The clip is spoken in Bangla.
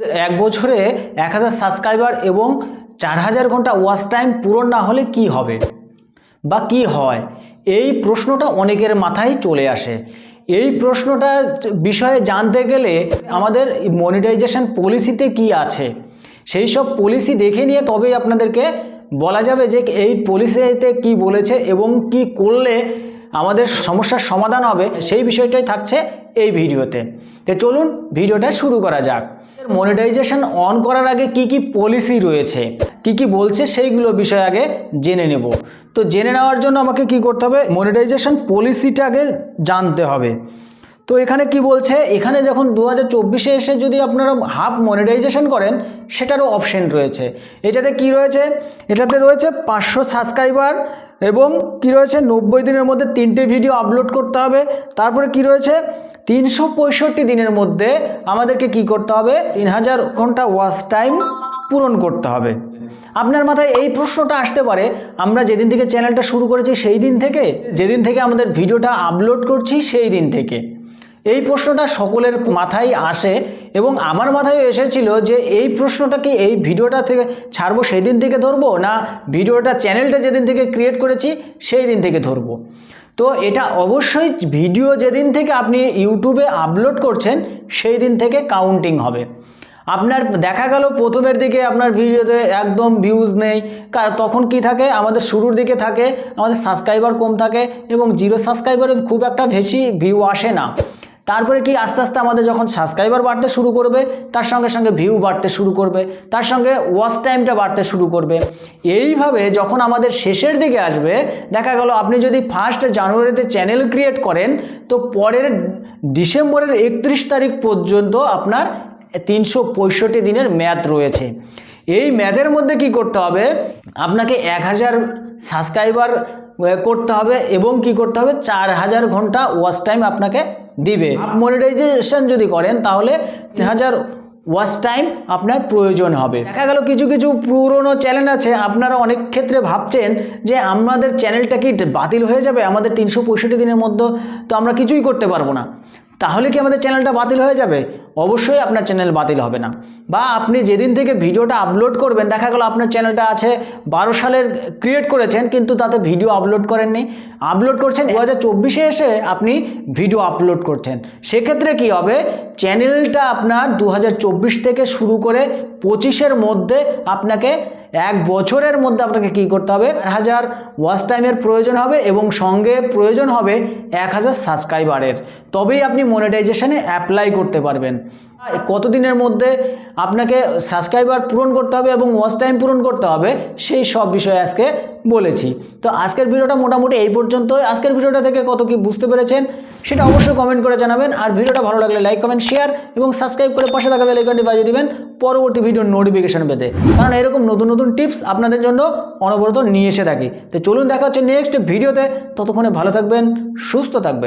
এক বছরে এক হাজার সাবস্ক্রাইবার এবং চার হাজার ঘণ্টা ওয়াচ টাইম পূরণ না হলে কি হবে? বা কি হয়? এই প্রশ্নটা অনেকের মাথায় চলে আসে। এই প্রশ্নটা বিষয়ে জানতে গেলে আমাদের মনিটাইজেশন পলিসিতে কি আছে? সেই সব পলিসি দেখে নিয়ে তবেই আপনাদেরকে বলা যাবে যে এই পলিসিতে কি বলেছে এবং কি করলে আমাদের সমস্যার সমাধান হবে। সেই বিষয়টাই থাকছে এই ভিডিওতে। তো চলুন, ভিডিওটা শুরু করা যাক। মনিটাইজেশন অন করার আগে কি কি পলিসি রয়েছে, কি কি বলছে সেইগুলো বিষয় আগে জেনে নেব। তো জেনে নেওয়ার জন্য আমাকে কি করতে হবে? মনিটাইজেশন পলিসিটা আগে জানতে হবে। তো এখানে কি বলছে? এখানে যখন দু হাজার এসে যদি আপনারা হাফ মনিটাইজেশন করেন, সেটারও অপশন রয়েছে। এটাতে কি রয়েছে? এটাতে রয়েছে পাঁচশো সাবস্ক্রাইবার এবং কি রয়েছে? নব্বই দিনের মধ্যে তিনটে ভিডিও আপলোড করতে হবে। তারপরে কি রয়েছে? তিনশো পঁয়ষট্টি দিনের মধ্যে আমাদেরকে কি করতে হবে? তিন হাজার ঘণ্টা ওয়াচ টাইম পূরণ করতে হবে। আপনার মাথায় এই প্রশ্নটা আসতে পারে, আমরা যেদিন থেকে চ্যানেলটা শুরু করেছি সেই দিন থেকে, যেদিন থেকে আমাদের ভিডিওটা আপলোড করছি সেই দিন থেকে। এই প্রশ্নটা সকলের মাথায় আসে এবং আমার মাথায় এসেছিল যে এই প্রশ্নটা কি এই ভিডিওটা থেকে ছাড়বো সেই দিন থেকে ধরবো, না ভিডিওটা চ্যানেলটা যেদিন থেকে ক্রিয়েট করেছি সেই দিন থেকে ধরবো। তো এটা অবশ্যই ভিডিও যেদিন থেকে আপনি ইউটিউবে আপলোড করছেন, সেই দিন থেকে কাউন্টিং হবে। আপনার দেখা গেল প্রথমের দিকে আপনার ভিডিওতে একদম ভিউজ নেই তখন কি থাকে? আমাদের শুরুর দিকে থাকে, আমাদের সাবস্ক্রাইবার কম থাকে এবং জিরো সাবস্ক্রাইবারে খুব একটা বেশি ভিউ আসে না। তারপরে কি আস্তে আস্তে আমাদের যখন সাবস্ক্রাইবার বাড়তে শুরু করবে, তার সঙ্গে সঙ্গে ভিউ বাড়তে শুরু করবে, তার সঙ্গে ওয়াচ টাইমটা বাড়তে শুরু করবে। এইভাবে যখন আমাদের শেষের দিকে আসবে, দেখা গেল আপনি যদি ফার্স্ট জানুয়ারিতে চ্যানেল ক্রিয়েট করেন, তো পরের ডিসেম্বরের একত্রিশ তারিখ পর্যন্ত আপনার তিনশো পঁয়ষট্টি দিনের ম্যাথ রয়েছে। এই ম্যাথের মধ্যে কি করতে হবে? আপনাকে এক হাজার সাবস্ক্রাইবার করতে হবে এবং কি করতে হবে? চার হাজার ঘণ্টা ওয়াচ টাইম আপনাকে দিবে। মনিটাইজেশন যদি করেন তাহলে তিন হাজার ওয়াচ টাইম আপনার প্রয়োজন হবে। দেখা গেল কিছু কিছু পুরনো চ্যানেল আছে আপনারা অনেক ক্ষেত্রে ভাবছেন যে আমাদের চ্যানেলটা কি বাতিল হয়ে যাবে? আমাদের তিনশো পঁয়ষট্টি দিনের মধ্যে তো আমরা কিছুই করতে পারব না। তাহলে কি আমাদের চ্যানেলটা বাতিল হয়ে যাবে? অবশ্যই আপনার চ্যানেল বাতিল হবে না। বা আপনি যেদিন থেকে ভিডিওটা আপলোড করবেন, দেখা গেল আপনার চ্যানেলটা আছে বারো সালের ক্রিয়েট করেছেন, কিন্তু তাতে ভিডিও আপলোড করেননি। আপলোড করছেন দু হাজার চব্বিশে এসে আপনি ভিডিও আপলোড করছেন। সেক্ষেত্রে কি হবে? চ্যানেলটা আপনার দু হাজার চব্বিশ থেকে শুরু করে পঁচিশের মধ্যে আপনাকে এক বছরের মধ্যে আপনাকে কি করতে হবে? এক হাজার ওয়াচ টাইমের প্রয়োজন হবে এবং সঙ্গে প্রয়োজন হবে এক হাজার সাবস্ক্রাইবারের তবেই আপনি মনিটাইজেশানে অ্যাপ্লাই করতে পারবেন। কতদিনের মধ্যে আপনাকে সাবস্ক্রাইবার পূরণ করতে হবে এবং ওয়াচ টাইম পূরণ করতে হবে, সেই সব বিষয়ে আজকে বলেছি। তো আজকের ভিডিওটা মোটামুটি এই পর্যন্তই। আজকের ভিডিওটা থেকে কত কি বুঝতে পেরেছেন, সেটা অবশ্যই কমেন্ট করে জানাবেন। আর ভিডিওটা ভালো লাগলে লাইক কমেন্ট শেয়ার এবং সাবস্ক্রাইব করে পাশে থাকা বেল আইকনটি বাজিয়ে দিবেন পরবর্তী ভিডিওর নোটিফিকেশন পেতে। কারণ এরকম নতুন নতুন টিপস আপনাদের জন্য অনবরত নিয়ে এসে থাকি। তো চলুন দেখা হচ্ছে নেক্সট ভিডিওতে ততক্ষণে ভালো থাকবেন, সুস্থ থাকবেন।